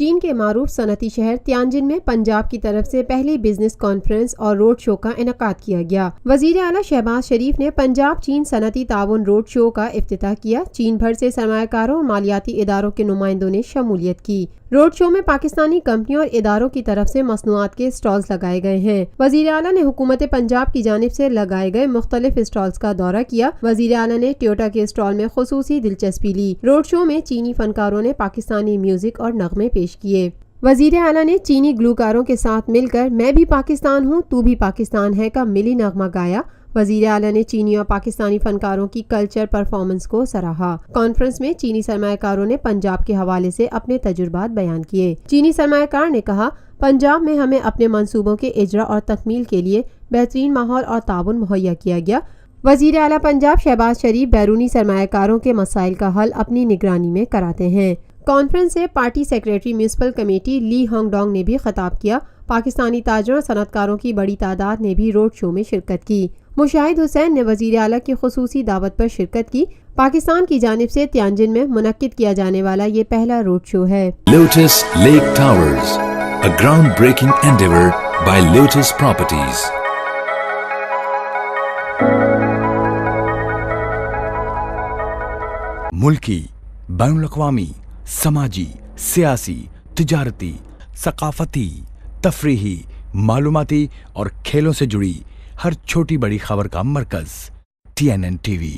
چین کے معروف صنعتی شہر تیانجن میں پنجاب کی طرف سے پہلی بزنس کانفرنس اور روڈ شو کا انعقاد کیا گیا۔ وزیر اعلیٰ شہباز شریف نے پنجاب چین صنعتی تعاون روڈ شو کا افتتاح کیا۔ چین بھر سے سرمایہ کاروں اور مالیاتی اداروں کے نمائندوں نے شمولیت کی۔ روڈ شو میں پاکستانی کمپنیوں اور اداروں کی طرف سے مصنوعات کے اسٹالز لگائے گئے ہیں۔ وزیر اعلیٰ نے حکومت پنجاب کی جانب سے لگائے گئے مختلف اسٹالز کا دورہ کیا۔ وزیر اعلیٰ نے ٹیوٹا کے اسٹال میں خصوصی دلچسپی لی۔ روڈ شو میں چینی فنکاروں نے پاکستانی میوزک اور نغمے پیش کیے۔ وزیر اعلیٰ نے چینی گلوکاروں کے ساتھ مل کر میں بھی پاکستان ہوں، تو بھی پاکستان ہے کا ملی نغمہ گایا۔ وزیر اعلیٰ نے چینی اور پاکستانی فنکاروں کی کلچر پرفارمنس کو سراہا۔ کانفرنس میں چینی سرمایہ کاروں نے پنجاب کے حوالے سے اپنے تجربات بیان کیے۔ چینی سرمایہ کار نے کہا، پنجاب میں ہمیں اپنے منصوبوں کے اجرا اور تکمیل کے لیے بہترین ماحول اور تعاون مہیا کیا گیا۔ وزیر اعلیٰ پنجاب شہباز شریف بیرونی سرمایہ کاروں کے مسائل کا حل اپنی نگرانی میں کراتے ہیں۔ کانفرنس سے party secretary municipal committee Li Hang Dang نے بھی خطاب کیا۔ پاکستانی تاجروں اور صنعت کاروں کی بڑی تعداد نے بھی روڈ شو میں شرکت کی۔ مشاہد حسین نے وزیر اعلیٰ کی خصوصی دعوت پر شرکت کی۔ پاکستان کی جانب سے تیانجن میں منعقد کیا جانے والا یہ پہلا روڈ شو ہے۔ Lotus Lake Towers a groundbreaking endeavor by Lotus Properties. ملکی بین الاقوامی۔ سماجی، سیاسی، تجارتی، ثقافتی، تفریحی، معلوماتی اور کھیلوں سے جڑی ہر چھوٹی بڑی خبر کا مرکز T N N T V.